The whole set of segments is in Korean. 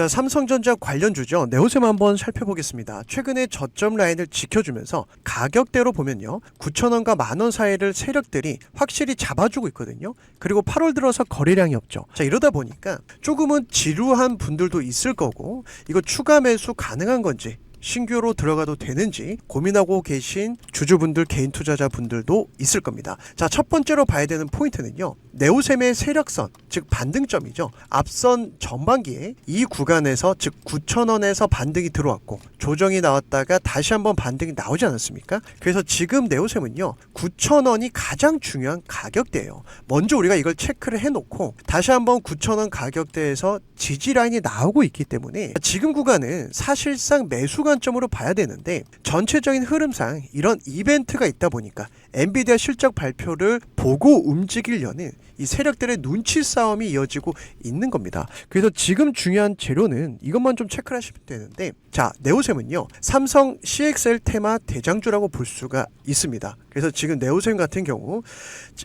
자, 삼성전자 관련주죠. 네오셈 한번 살펴보겠습니다. 최근에 저점 라인을 지켜주면서 가격대로 보면요. 9,000원과 만원 사이를 세력들이 확실히 잡아주고 있거든요. 그리고 8월 들어서 거래량이 없죠. 자, 이러다 보니까 조금은 지루한 분들도 있을 거고 이거 추가 매수 가능한 건지 신규로 들어가도 되는지 고민하고 계신 주주분들 개인 투자자분들도 있을 겁니다. 자, 첫 번째로 봐야 되는 포인트는요. 네오셈의 세력선, 즉 반등점이죠. 앞선 전반기에 이 구간에서 즉 9,000원에서 반등이 들어왔고 조정이 나왔다가 다시 한번 반등이 나오지 않았습니까? 그래서 지금 네오셈은요. 9,000원이 가장 중요한 가격대예요. 먼저 우리가 이걸 체크를 해 놓고 다시 한번 9,000원 가격대에서 지지 라인이 나오고 있기 때문에 지금 구간은 사실상 매수 관점으로 봐야 되는데 전체적인 흐름상 이런 이벤트가 있다 보니까 엔비디아 실적 발표를 보고 움직이려는 이 세력들의 눈치 싸움이 이어지고 있는 겁니다. 그래서 지금 중요한 재료는 이것만 좀 체크를 하시면 되는데 자 네오셈은요 삼성 CXL 테마 대장주라고 볼 수가 있습니다. 그래서 지금 네오셈 같은 경우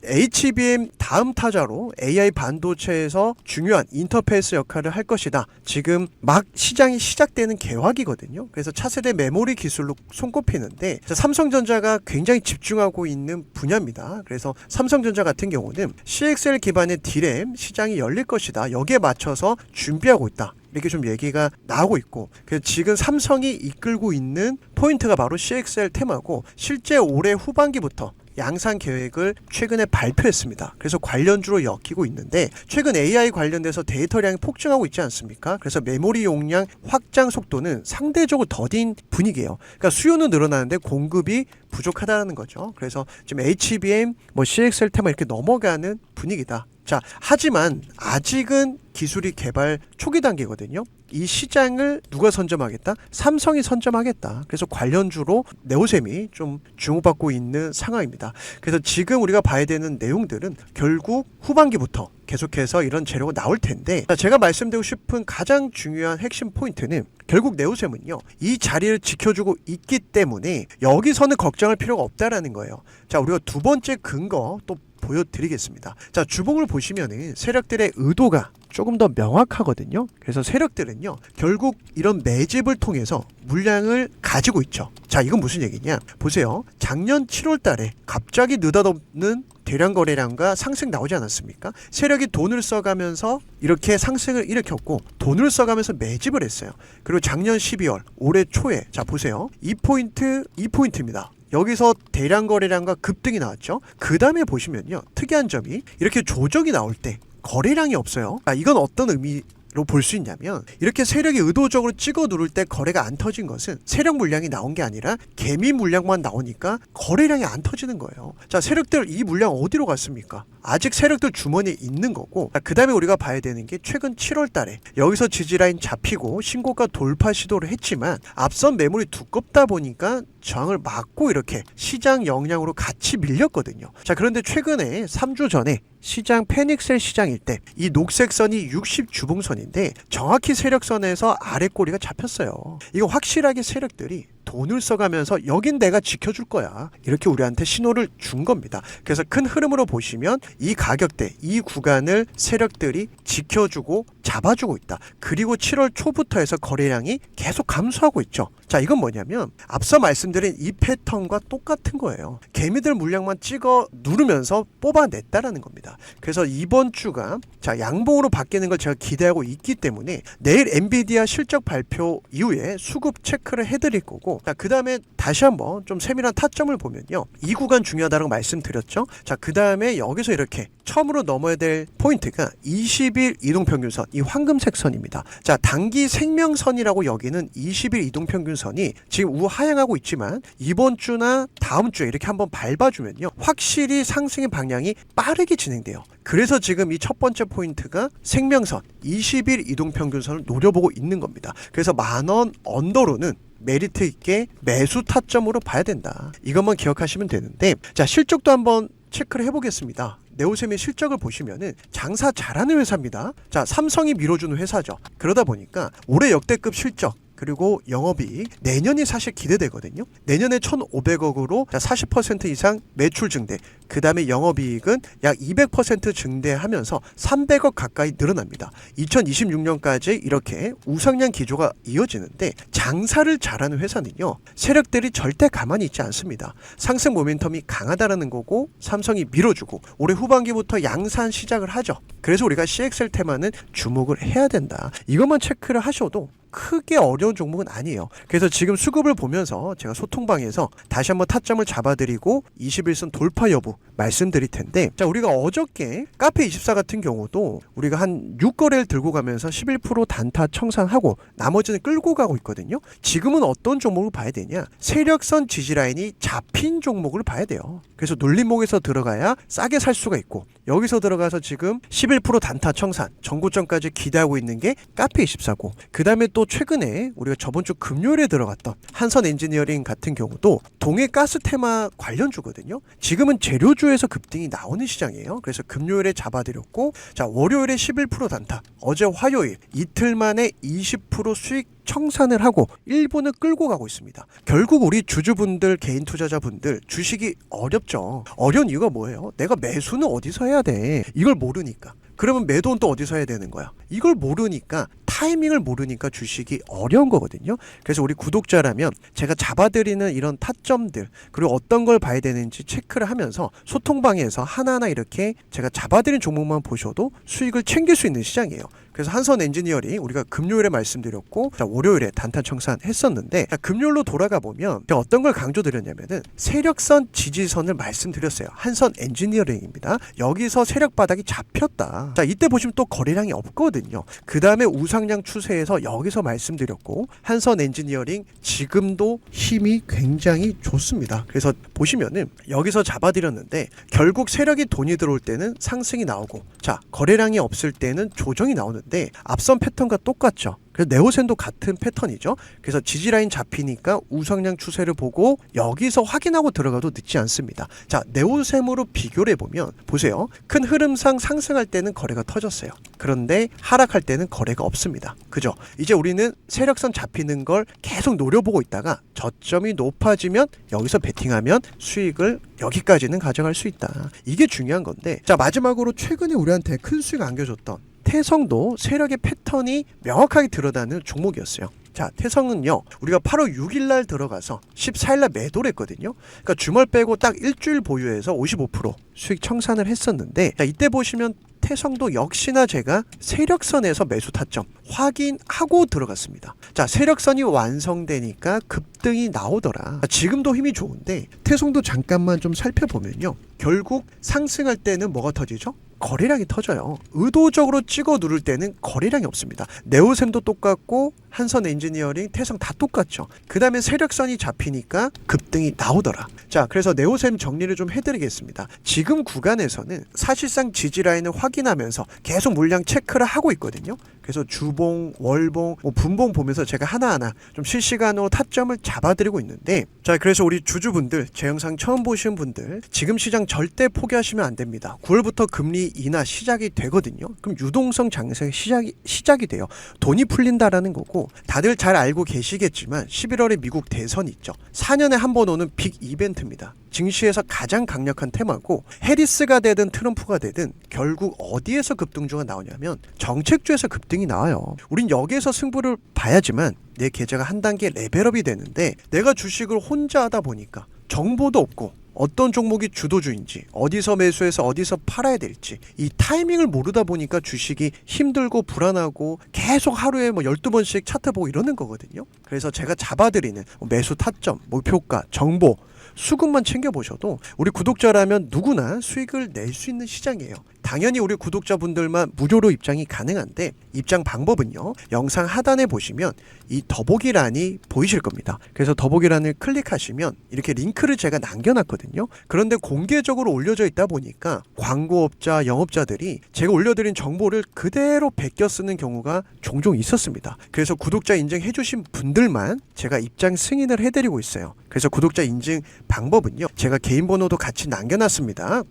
HBM 다음 타자로 AI 반도체에서 중요한 인터페이스 역할을 할 것이다. 지금 막 시장이 시작되는 개화기거든요. 그래서 차세대 메모리 기술로 손꼽히는데 자, 삼성전자가 굉장히 집중하고 있는 분야입니다. 그래서 삼성전자 같은 경우는 CXL 기반의 D램 시장이 열릴 것이다. 여기에 맞춰서 준비하고 있다. 이렇게 좀 얘기가 나오고 있고 그래서 지금 삼성이 이끌고 있는 포인트가 바로 CXL 테마고 실제 올해 후반기부터 양산 계획을 최근에 발표했습니다. 그래서 관련주로 엮이고 있는데 최근 AI 관련돼서 데이터량이 폭증하고 있지 않습니까? 그래서 메모리 용량 확장 속도는 상대적으로 더딘 분위기예요. 그러니까 수요는 늘어나는데 공급이 부족하다는 거죠. 그래서 지금 HBM, 뭐 CXL 테마 이렇게 넘어가는 분위기다. 자, 하지만 아직은 기술이 개발 초기 단계거든요. 이 시장을 누가 선점하겠다? 삼성이 선점하겠다. 그래서 관련주로 네오셈이 좀 주목받고 있는 상황입니다. 그래서 지금 우리가 봐야 되는 내용들은 결국 후반기부터 계속해서 이런 재료가 나올 텐데 자, 제가 말씀드리고 싶은 가장 중요한 핵심 포인트는 결국 네오셈은요 이 자리를 지켜주고 있기 때문에 여기서는 걱정할 필요가 없다라는 거예요. 자 우리가 두 번째 근거 또 보여드리겠습니다. 자 주봉을 보시면은 세력들의 의도가 조금 더 명확하거든요. 그래서 세력들은요 결국 이런 매집을 통해서 물량을 가지고 있죠. 자 이건 무슨 얘기냐? 보세요. 작년 7월 달에 갑자기 느닷없는 대량 거래량과 상승 나오지 않았습니까? 세력이 돈을 써가면서 이렇게 상승을 일으켰고 돈을 써가면서 매집을 했어요. 그리고 작년 12월 올해 초에 자 보세요. 이 포인트 이 포인트입니다. 여기서 대량 거래량과 급등이 나왔죠. 그 다음에 보시면요. 특이한 점이 이렇게 조정이 나올 때 거래량이 없어요. 아, 이건 어떤 의미 로 볼 수 있냐면 이렇게 세력이 의도적으로 찍어 누를 때 거래가 안 터진 것은 세력 물량이 나온 게 아니라 개미 물량만 나오니까 거래량이 안 터지는 거예요. 자 세력들 이 물량 어디로 갔습니까? 아직 세력들 주머니에 있는 거고 그 다음에 우리가 봐야 되는 게 최근 7월 달에 여기서 지지라인 잡히고 신고가 돌파 시도를 했지만 앞선 매물이 두껍다 보니까 저항을 막고 이렇게 시장 영향으로 같이 밀렸거든요. 자 그런데 최근에 3주 전에 시장 페닉셀 시장일 때 이 녹색 선이 60 주봉선인데 정확히 세력선에서 아래 꼬리가 잡혔어요. 이거 확실하게 세력들이 돈을 써가면서 여긴 내가 지켜줄 거야. 이렇게 우리한테 신호를 준 겁니다. 그래서 큰 흐름으로 보시면 이 가격대, 이 구간을 세력들이 지켜주고 잡아주고 있다. 그리고 7월 초부터 해서 거래량이 계속 감소하고 있죠. 자, 이건 뭐냐면 앞서 말씀드린 이 패턴과 똑같은 거예요. 개미들 물량만 찍어 누르면서 뽑아냈다라는 겁니다. 그래서 이번 주가 자, 양봉으로 바뀌는 걸 제가 기대하고 있기 때문에 내일 엔비디아 실적 발표 이후에 수급 체크를 해드릴 거고 자, 그 다음에 다시 한번 좀 세밀한 타점을 보면요. 이 구간 중요하다고 말씀드렸죠. 자, 그 다음에 여기서 이렇게 처음으로 넘어야 될 포인트가 20일 이동평균선, 이 황금색 선입니다. 자, 단기 생명선이라고 여기는 20일 이동평균선이 지금 우하향하고 있지만 이번 주나 다음 주에 이렇게 한번 밟아주면요. 확실히 상승의 방향이 빠르게 진행돼요. 그래서 지금 이 첫 번째 포인트가 생명선 20일 이동평균선을 노려보고 있는 겁니다. 그래서 만원 언더로는 메리트 있게 매수 타점으로 봐야 된다. 이것만 기억하시면 되는데 자 실적도 한번 체크를 해보겠습니다. 네오셈의 실적을 보시면은 장사 잘하는 회사입니다. 자 삼성이 밀어주는 회사죠. 그러다 보니까 올해 역대급 실적 그리고 영업이익 내년이 사실 기대되거든요. 내년에 1,500억으로 40% 이상 매출 증대, 그 다음에 영업이익은 약 200% 증대하면서 300억 가까이 늘어납니다. 2026년까지 이렇게 우상향 기조가 이어지는데 장사를 잘하는 회사는요 세력들이 절대 가만히 있지 않습니다. 상승 모멘텀이 강하다라는 거고 삼성이 밀어주고 올해 후반기부터 양산 시작을 하죠. 그래서 우리가 CXL 테마는 주목을 해야 된다. 이것만 체크를 하셔도 크게 어려운 종목은 아니에요. 그래서 지금 수급을 보면서 제가 소통방에서 다시 한번 타점을 잡아드리고 21선 돌파 여부 말씀드릴 텐데 자 우리가 어저께 카페24 같은 경우도 우리가 한 6거래를 들고 가면서 11% 단타 청산하고 나머지는 끌고 가고 있거든요. 지금은 어떤 종목을 봐야 되냐? 세력선 지지 라인이 잡힌 종목을 봐야 돼요. 그래서 눌림목에서 들어가야 싸게 살 수가 있고 여기서 들어가서 지금 11% 단타 청산 전고점까지 기대하고 있는 게 카페24고 그 다음에 또 최근에 우리가 저번 주 금요일에 들어갔던 한선 엔지니어링 같은 경우도 동해 가스 테마 관련주거든요. 지금은 재료주에서 급등이 나오는 시장이에요. 그래서 금요일에 잡아드렸고 자 월요일에 11% 단타 어제 화요일 이틀 만에 20% 수익 청산을 하고 일본을 끌고 가고 있습니다. 결국 우리 주주분들, 개인 투자자분들 주식이 어렵죠. 어려운 이유가 뭐예요? 내가 매수는 어디서 해야 돼? 이걸 모르니까. 그러면 매도는 또 어디서 해야 되는 거야? 이걸 모르니까 타이밍을 모르니까 주식이 어려운 거거든요. 그래서 우리 구독자라면 제가 잡아드리는 이런 타점들 그리고 어떤 걸 봐야 되는지 체크를 하면서 소통방에서 하나하나 이렇게 제가 잡아드린 종목만 보셔도 수익을 챙길 수 있는 시장이에요. 그래서 한선 엔지니어링 우리가 금요일에 말씀드렸고 자, 월요일에 단타 청산 했었는데 자, 금요일로 돌아가 보면 어떤 걸 강조드렸냐면은 세력선 지지선을 말씀드렸어요. 한선 엔지니어링입니다. 여기서 세력 바닥이 잡혔다. 자 이때 보시면 또 거래량이 없거든요. 그 다음에 우 상향 추세에서 여기서 말씀드렸고 한선 엔지니어링 지금도 힘이 굉장히 좋습니다. 그래서 보시면은 여기서 잡아드렸는데 결국 세력이 돈이 들어올 때는 상승이 나오고 자 거래량이 없을 때는 조정이 나오는데 앞선 패턴과 똑같죠. 그래서 네오센도 같은 패턴이죠. 그래서 지지라인 잡히니까 우상향 추세를 보고 여기서 확인하고 들어가도 늦지 않습니다. 자, 네오셈으로 비교를 해보면 보세요. 큰 흐름상 상승할 때는 거래가 터졌어요. 그런데 하락할 때는 거래가 없습니다. 그죠? 이제 우리는 세력선 잡히는 걸 계속 노려보고 있다가 저점이 높아지면 여기서 베팅하면 수익을 여기까지는 가져갈 수 있다. 이게 중요한 건데 자 마지막으로 최근에 우리한테 큰 수익 안겨줬던 태성도 세력의 패턴이 명확하게 드러나는 종목이었어요. 자, 태성은요, 우리가 8월 6일 날 들어가서 14일 날 매도를 했거든요. 그러니까 주말 빼고 딱 일주일 보유해서 55% 수익 청산을 했었는데, 자, 이때 보시면 태성도 역시나 제가 세력선에서 매수 타점 확인하고 들어갔습니다. 자, 세력선이 완성되니까 급등이 나오더라. 아, 지금도 힘이 좋은데 태성도 잠깐만 좀 살펴보면요. 결국 상승할 때는 뭐가 터지죠? 거래량이 터져요. 의도적으로 찍어 누를 때는 거래량이 없습니다. 네오셈도 똑같고 한선 엔지니어링, 태성 다 똑같죠. 그 다음에 세력선이 잡히니까 급등이 나오더라. 자, 그래서 네오셈 정리를 좀 해드리겠습니다. 지금 구간에서는 사실상 지지라인을 확인하면서 계속 물량 체크를 하고 있거든요. 그래서 주봉, 월봉, 뭐 분봉 보면서 제가 하나하나 좀 실시간으로 타점을 잡아드리고 있는데 자 그래서 우리 주주분들 제 영상 처음 보신 분들 지금 시장 절대 포기하시면 안 됩니다. 9월부터 금리 인하 시작이 되거든요. 그럼 유동성 장세 시작이 시작이 돼요. 돈이 풀린다라는 거고 다들 잘 알고 계시겠지만 11월에 미국 대선 있죠. 4년에 한 번 오는 빅 이벤트입니다. 증시에서 가장 강력한 테마고 해리스가 되든 트럼프가 되든 결국 어디에서 급등주가 나오냐면 정책주에서 급등이 나와요. 우린 여기에서 승부를 봐야지만 내 계좌가 한 단계 레벨업이 되는데 내가 주식을 혼자 하다 보니까 정보도 없고 어떤 종목이 주도주인지 어디서 매수해서 어디서 팔아야 될지 이 타이밍을 모르다 보니까 주식이 힘들고 불안하고 계속 하루에 뭐 12번씩 차트 보고 이러는 거거든요. 그래서 제가 잡아드리는 매수 타점, 목표가, 정보 수급만 챙겨보셔도 우리 구독자라면 누구나 수익을 낼 수 있는 시장이에요. 당연히 우리 구독자분들만 무료로 입장이 가능한데 입장 방법은요. 영상 하단에 보시면 이 더보기란이 보이실 겁니다. 그래서 더보기란을 클릭하시면 이렇게 링크를 제가 남겨놨거든요. 그런데 공개적으로 올려져 있다 보니까 광고업자, 영업자들이 제가 올려드린 정보를 그대로 베껴 쓰는 경우가 종종 있었습니다. 그래서 구독자 인증해주신 분들만 제가 입장 승인을 해드리고 있어요. 그래서 구독자 인증 방법은요. 제가 개인 번호도 같이 남겨놨습니다.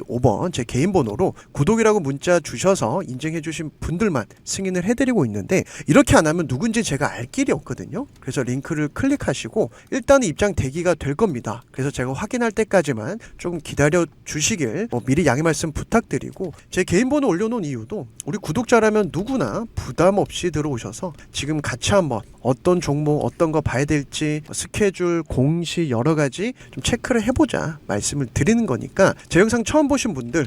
010-802-7225번 제 개인 번호로 구독이라고 문자 주셔서 인증해 주신 분들만 승인을 해드리고 있는데 이렇게 안 하면 누군지 제가 알 길이 없거든요. 그래서 링크를 클릭하시고 일단은 입장 대기가 될 겁니다. 그래서 제가 확인할 때까지만 좀 기다려 주시길 뭐 미리 양해 말씀 부탁드리고 제 개인 번호 올려놓은 이유도 우리 구독자라면 누구나 부담 없이 들어오셔서 지금 같이 한번 어떤 종목 어떤 거 봐야 될지 뭐 스케줄 공시 여러 가지 좀 체크를 해보자 말씀을 드리는 거니까 제 영상 처음 보신 분들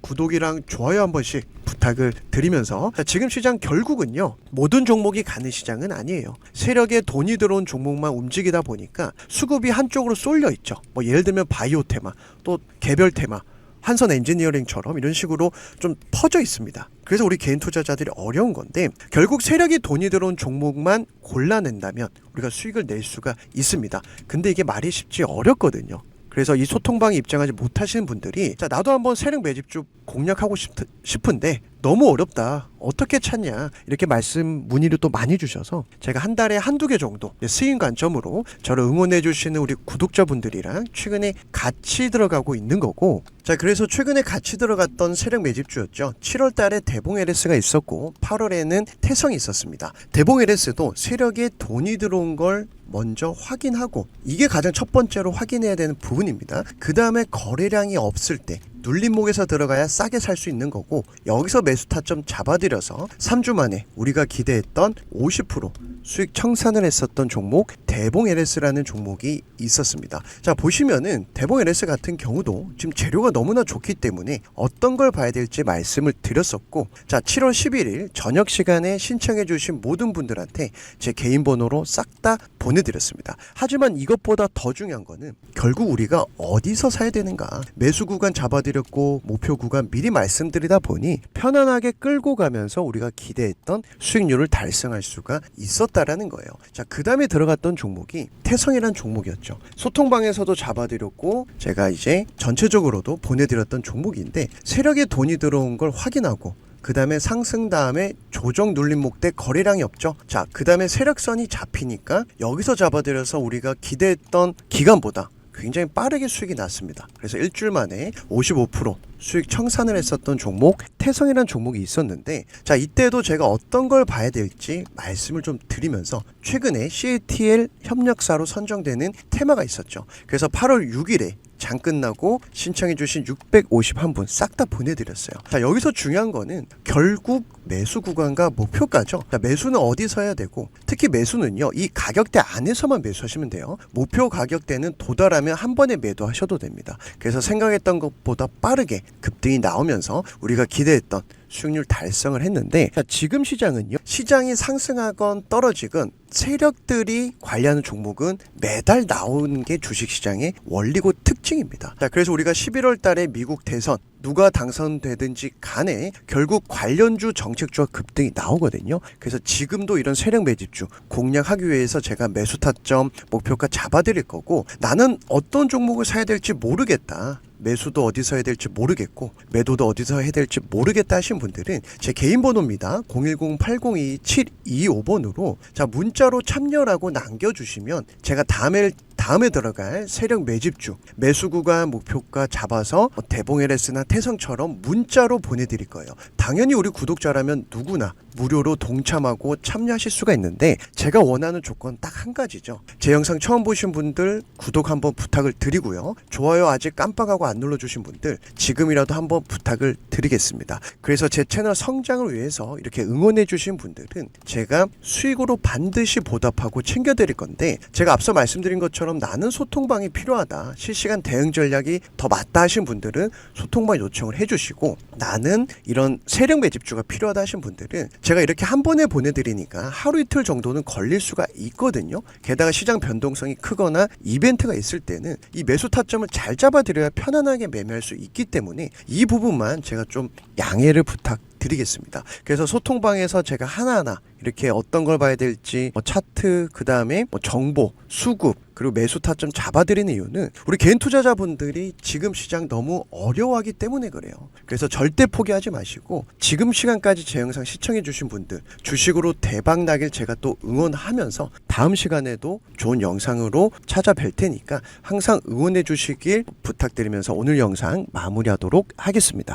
구독이랑 좋아요 한 번씩 부탁을 드리면서 자, 지금 시장 결국은요 모든 종목이 가는 시장은 아니에요. 세력에 돈이 들어온 종목만 움직이다 보니까 수급이 한쪽으로 쏠려 있죠. 뭐 예를 들면 바이오 테마 또 개별 테마 한선 엔지니어링처럼 이런 식으로 좀 퍼져 있습니다. 그래서 우리 개인 투자자들이 어려운 건데 결국 세력이 돈이 들어온 종목만 골라낸다면 우리가 수익을 낼 수가 있습니다. 근데 이게 말이 쉽지 어렵거든요. 그래서 이 소통방에 입장하지 못하시는 분들이 자 나도 한번 세력 매집주 공략하고 싶, 싶은데 너무 어렵다. 어떻게 찾냐? 이렇게 말씀 문의를 또 많이 주셔서 제가 한 달에 한두 개 정도 스윙 관점으로 저를 응원해 주시는 우리 구독자분들이랑 최근에 같이 들어가고 있는 거고 자 그래서 최근에 같이 들어갔던 세력 매집주였죠. 7월 달에 대봉 LS가 있었고 8월에는 태성이 있었습니다. 대봉 LS도 세력에 돈이 들어온 걸 먼저 확인하고 이게 가장 첫 번째로 확인해야 되는 부분입니다. 그 다음에 거래량이 없을 때 눌림목에서 들어가야 싸게 살 수 있는 거고 여기서 매수 타점 잡아들여서 3주 만에 우리가 기대했던 50% 수익 청산을 했었던 종목 대봉 LS라는 종목이 있었습니다. 자 보시면은 대봉 LS 같은 경우도 지금 재료가 너무나 좋기 때문에 어떤 걸 봐야 될지 말씀을 드렸었고 자 7월 11일 저녁 시간에 신청해 주신 모든 분들한테 제 개인 번호로 싹 다 보내드렸습니다. 하지만 이것보다 더 중요한 거는 결국 우리가 어디서 사야 되는가 매수 구간 잡아 드렸고 목표 구간 미리 말씀드리다 보니 편안하게 끌고 가면서 우리가 기대했던 수익률을 달성할 수가 있었다라는 거예요. 자, 그 다음에 들어갔던 종목이 태성이란 종목이었죠. 소통방에서도 잡아드렸고 제가 이제 전체적으로도 보내드렸던 종목인데 세력에 돈이 들어온 걸 확인하고 그 다음에 상승 다음에 조정 눌림목 때 거래량이 없죠. 자, 그 다음에 세력선이 잡히니까 여기서 잡아들여서 우리가 기대했던 기간보다 굉장히 빠르게 수익이 났습니다. 그래서 일주일 만에 55% 수익 청산을 했었던 종목 태성이라는 종목이 있었는데 자 이때도 제가 어떤 걸 봐야 될지 말씀을 좀 드리면서 최근에 CATL 협력사로 선정되는 테마가 있었죠. 그래서 8월 6일에 장 끝나고 신청해주신 651분 싹 다 보내드렸어요. 자 여기서 중요한 거는 결국 매수 구간과 목표가죠. 자 매수는 어디서 해야 되고 특히 매수는요 이 가격대 안에서만 매수하시면 돼요. 목표 가격대는 도달하면 한 번에 매도하셔도 됩니다. 그래서 생각했던 것보다 빠르게 급등이 나오면서 우리가 기대했던 수익률 달성을 했는데 자, 지금 시장은요 시장이 상승하건 떨어지건 세력들이 관리하는 종목은 매달 나오는 게 주식시장의 원리고 특징입니다. 자, 그래서 우리가 11월 달에 미국 대선 누가 당선되든지 간에 결국 관련주 정책주와 급등이 나오거든요. 그래서 지금도 이런 세력 매집주 공략하기 위해서 제가 매수 타점 목표가 잡아드릴 거고 나는 어떤 종목을 사야 될지 모르겠다. 매수도 어디서 해야 될지 모르겠고 매도도 어디서 해야 될지 모르겠다 하신 분들은 제 개인 번호입니다. 010-802-725번으로 자 문자로 참여라고 남겨주시면 제가 다음에 다음에 들어갈 세력 매집주 매수 구간 목표가 잡아서 뭐 대봉 LS나 태성처럼 문자로 보내드릴 거예요. 당연히 우리 구독자라면 누구나 무료로 동참하고 참여하실 수가 있는데 제가 원하는 조건 딱 한 가지죠. 제 영상 처음 보신 분들 구독 한번 부탁을 드리고요. 좋아요 아직 깜빡하고 안 눌러주신 분들 지금이라도 한번 부탁을 드리겠습니다. 그래서 제 채널 성장을 위해서 이렇게 응원해 주신 분들은 제가 수익으로 반드시 보답하고 챙겨드릴 건데 제가 앞서 말씀드린 것처럼 나는 소통방이 필요하다. 실시간 대응 전략이 더 맞다 하신 분들은 소통방 요청을 해주시고 나는 이런 세력 매집주가 필요하다 하신 분들은 제가 이렇게 한 번에 보내드리니까 하루 이틀 정도는 걸릴 수가 있거든요. 게다가 시장 변동성이 크거나 이벤트가 있을 때는 이 매수 타점을 잘 잡아드려야 편안하게 매매할 수 있기 때문에 이 부분만 제가 좀 양해를 부탁. 드리겠습니다. 그래서 소통방에서 제가 하나하나 이렇게 어떤 걸 봐야 될지 뭐 차트 그 다음에 뭐 정보 수급 그리고 매수 타점 잡아드리는 이유는 우리 개인 투자자분들이 지금 시장 너무 어려워하기 때문에 그래요. 그래서 절대 포기하지 마시고 지금 시간까지 제 영상 시청해 주신 분들 주식으로 대박 나길 제가 또 응원하면서 다음 시간에도 좋은 영상으로 찾아뵐 테니까 항상 응원해 주시길 부탁드리면서 오늘 영상 마무리하도록 하겠습니다.